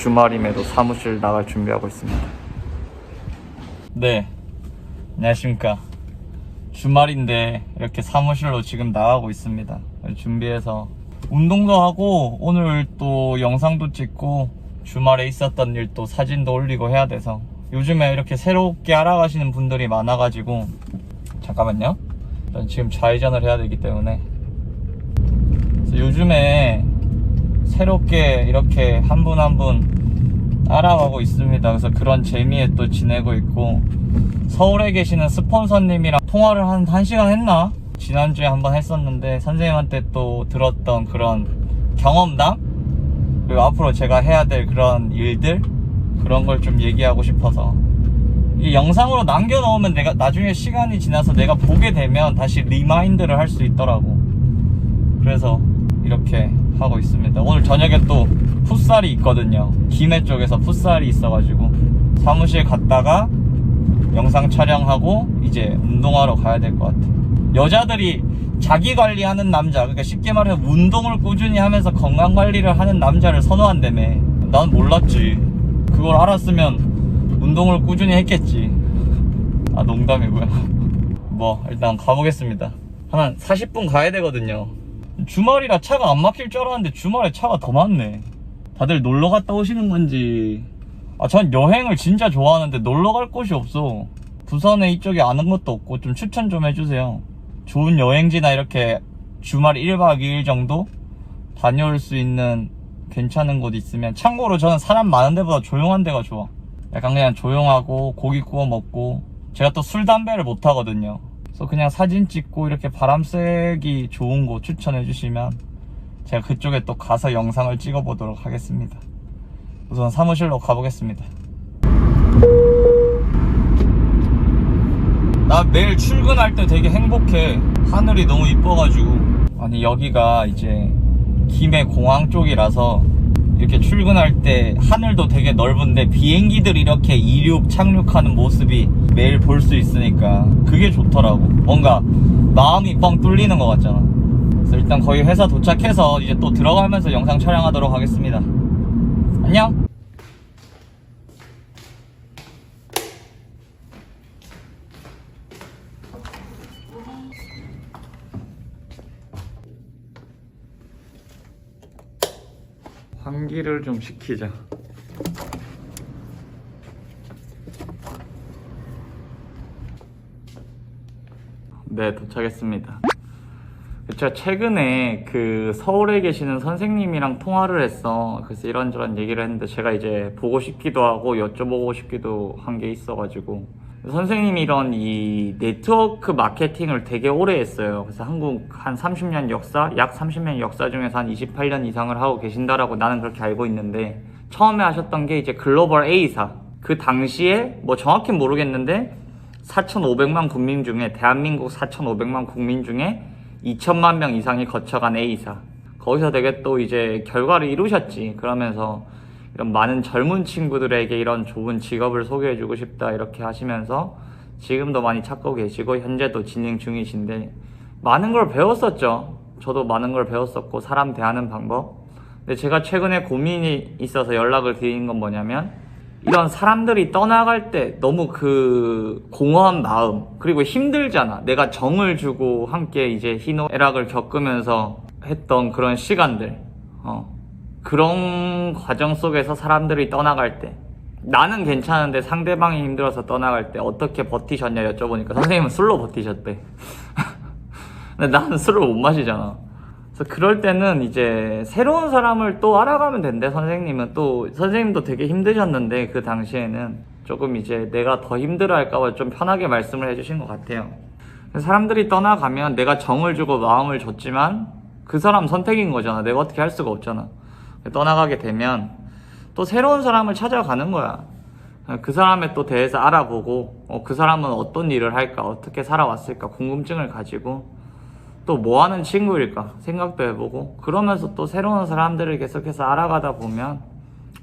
주말임에도 사무실 나갈 준비하고 있습니다. 네, 안녕하십니까. 주말인데 이렇게 사무실로 지금 나가고 있습니다. 준비해서 운동도 하고 오늘 또 영상도 찍고 주말에 있었던 일 또 사진도 올리고 해야 돼서 요즘에 이렇게 새롭게 알아가시는 분들이 많아가지고 잠깐만요. 일단 지금 좌회전을 해야 되기 때문에 요즘에 새롭게 이렇게 한 분 한분 알아가고 있습니다. 그래서 그런 재미에 또 지내고 있고 서울에 계시는 스폰서님이랑 통화를 한 1시간 했나? 지난주에 한번 했었는데 선생님한테 또 들었던 그런 경험담? 그리고 앞으로 제가 해야 될 그런 일들? 그런 걸 좀 얘기하고 싶어서 이 영상으로 남겨놓으면 내가 나중에 시간이 지나서 내가 보게 되면 다시 리마인드를 할 수 있더라고 그래서 이렇게 하고 있습니다. 오늘 저녁에 또 풋살이 있거든요. 김해 쪽에서 풋살이 있어가지고 사무실 갔다가 영상 촬영하고 이제 운동하러 가야 될 것 같아 여자들이 자기 관리하는 남자 그러니까 쉽게 말해서 운동을 꾸준히 하면서 건강 관리를 하는 남자를 선호한다며. 난 몰랐지. 그걸 알았으면 운동을 꾸준히 했겠지. 아 농담이고요. 뭐 일단 가보겠습니다. 한 40분 가야 되거든요 주말이라 차가 안 막힐 줄 알았는데 주말에 차가 더 많네. 다들 놀러 갔다 오시는 건지. 아 전 여행을 진짜 좋아하는데 놀러 갈 곳이 없어. 부산에 이쪽에 아는 것도 없고 좀 추천 좀 해주세요. 좋은 여행지나 이렇게 주말 1박 2일 정도 다녀올 수 있는 괜찮은 곳 있으면 참고로 저는 사람 많은 데보다 조용한 데가 좋아. 약간 그냥 조용하고 고기 구워 먹고 제가 또 술 담배를 못 하거든요 그래서 그냥 사진 찍고 이렇게 바람 쐬기 좋은 곳 추천해 주시면 제가 그쪽에 또 가서 영상을 찍어 보도록 하겠습니다 우선 사무실로 가보겠습니다 나 매일 출근할 때 되게 행복해. 하늘이 너무 이뻐가지고. 아니, 여기가 이제 김해 공항 쪽이라서 이렇게 출근할 때 하늘도 되게 넓은데 비행기들이 이렇게 이륙, 착륙하는 모습이 매일 볼 수 있으니까 그게 좋더라고. 뭔가 마음이 뻥 뚫리는 것 같잖아. 그래서 일단 거의 회사 도착해서 이제 또 들어가면서 영상 촬영하도록 하겠습니다. 안녕! 환기를 좀 시키자. 네, 도착했습니다. 제가 최근에 그 서울에 계시는 선생님이랑 통화를 했어. 그래서 이런저런 얘기를 했는데 제가 이제 보고 싶기도 하고 여쭤보고 싶기도 한 게 있어가지고 선생님이 이런 이 네트워크 마케팅을 되게 오래 했어요. 그래서 한국 한 30년 역사, 약 30년 역사 중에서 한 28년 이상을 하고 계신다라고 나는 그렇게 알고 있는데 처음에 하셨던 게 이제 글로벌 A사. 그 당시에 뭐 정확히 모르겠는데 4,500만 국민 중에 대한민국 4,500만 국민 중에 2천만 명 이상이 거쳐간 A사. 거기서 되게 또 이제 결과를 이루셨지. 그러면서 이런 많은 젊은 친구들에게 이런 좋은 직업을 소개해주고 싶다 이렇게 하시면서 지금도 많이 찾고 계시고 현재도 진행 중이신데 많은 걸 배웠었죠. 저도 많은 걸 배웠었고 사람 대하는 방법. 근데 제가 최근에 고민이 있어서 연락을 드리는 건 뭐냐면 이런 사람들이 떠나갈 때 너무 그 공허한 마음 그리고 힘들잖아. 내가 정을 주고 함께 이제 희노애락을 겪으면서 했던 그런 시간들. 어. 그런 과정 속에서 사람들이 떠나갈 때 나는 괜찮은데 상대방이 힘들어서 떠나갈 때 어떻게 버티셨냐 여쭤보니까 선생님은 술로 버티셨대. 근데 나는 술을 못 마시잖아. 그래서 그럴 때는 이제 새로운 사람을 또 알아가면 된대 선생님은 또 선생님도 되게 힘드셨는데 그 당시에는 조금 이제 내가 더 힘들어 할까봐 좀 편하게 말씀을 해주신 것 같아요. 사람들이 떠나가면 내가 정을 주고 마음을 줬지만 그 사람 선택인 거잖아. 내가 어떻게 할 수가 없잖아. 떠나가게 되면 또 새로운 사람을 찾아가는 거야. 그 사람에 또 대해서 알아보고 어, 그 사람은 어떤 일을 할까 어떻게 살아왔을까 궁금증을 가지고 또 뭐 하는 친구일까 생각도 해보고 그러면서 또 새로운 사람들을 계속해서 알아가다 보면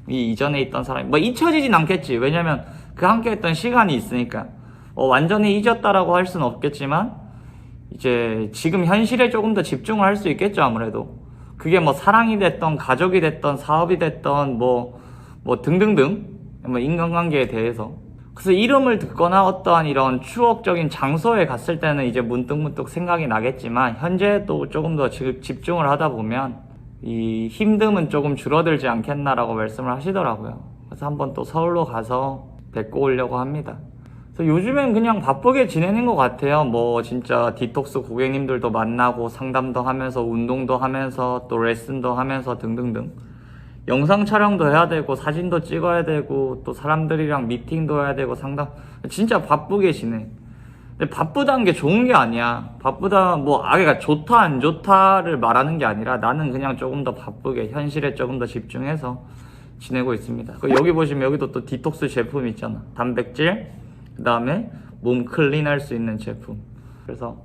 이 이전에 있던 사람이 뭐 잊혀지진 않겠지. 왜냐면 그 함께 했던 시간이 있으니까. 어, 완전히 잊었다라고 할 수는 없겠지만 이제 지금 현실에 조금 더 집중을 할 수 있겠죠 아무래도. 그게 뭐 사랑이 됐던 가족이 됐던 사업이 됐던 뭐, 뭐 등등등 뭐 인간관계에 대해서 그래서 이름을 듣거나 어떠한 이런 추억적인 장소에 갔을 때는 이제 문득문득 생각이 나겠지만 현재 또 조금 더 지- 집중을 하다 보면 이 힘듦은 조금 줄어들지 않겠나라고 말씀을 하시더라고요. 그래서 한번 또 서울로 가서 뵙고 오려고 합니다. 그래서 요즘엔 그냥 바쁘게 지내는 것 같아요. 뭐 진짜 디톡스 고객님들도 만나고 상담도 하면서 운동도 하면서 또 레슨도 하면서 등등등. 영상 촬영도 해야 되고 사진도 찍어야 되고 또 사람들이랑 미팅도 해야 되고 상담 진짜 바쁘게 지내. 근데 바쁘다는 게 좋은 게 아니야. 바쁘다 뭐 아기가 좋다 안 좋다를 말하는 게 아니라 나는 그냥 조금 더 바쁘게 현실에 조금 더 집중해서 지내고 있습니다. 그 여기 보시면 여기도 또 디톡스 제품 있잖아. 단백질 그 다음에 몸 클린할 수 있는 제품. 그래서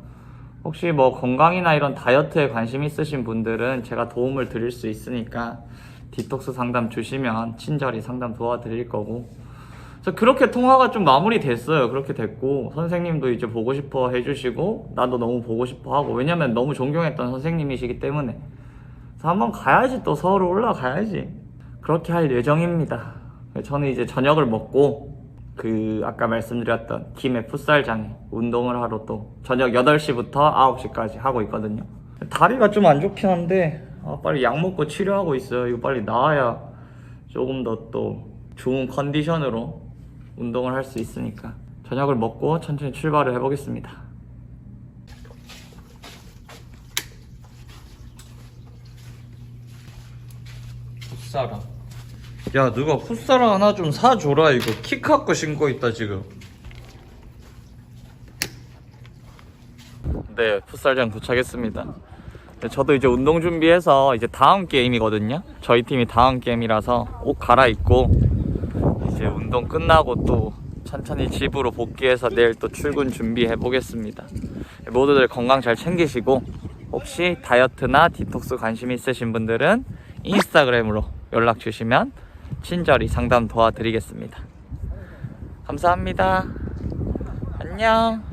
혹시 뭐 건강이나 이런 다이어트에 관심 있으신 분들은 제가 도움을 드릴 수 있으니까 디톡스 상담 주시면 친절히 상담 도와드릴 거고 그래서 그렇게 통화가 좀 마무리됐어요. 그렇게 됐고 선생님도 이제 보고 싶어 해주시고 나도 너무 보고 싶어 하고 왜냐면 너무 존경했던 선생님이시기 때문에 그래서 한번 가야지 또 서울 올라가야지 그렇게 할 예정입니다. 저는 이제 저녁을 먹고 그 아까 말씀드렸던 김해 풋살장에 운동을 하러 또 저녁 8시부터 9시까지 하고 있거든요. 다리가 좀 안 좋긴 한데 아, 빨리 약 먹고 치료하고 있어요. 이거 빨리 나아야 조금 더 또 좋은 컨디션으로 운동을 할 수 있으니까 저녁을 먹고 천천히 출발을 해보겠습니다. 풋사라. 야, 누가 풋사라 하나 좀 사줘라. 이거 키카 거 신고 있다 지금. 네, 풋살장 도착했습니다. 네, 저도 이제 운동 준비해서 이제 다음 게임이거든요. 저희 팀이 다음 게임이라서 옷 갈아입고 이제 운동 끝나고 또 천천히 집으로 복귀해서 내일 또 출근 준비해 보겠습니다. 모두들 건강 잘 챙기시고 혹시 다이어트나 디톡스 관심 있으신 분들은 인스타그램으로 연락 주시면 친절히 상담 도와드리겠습니다. 감사합니다. 안녕.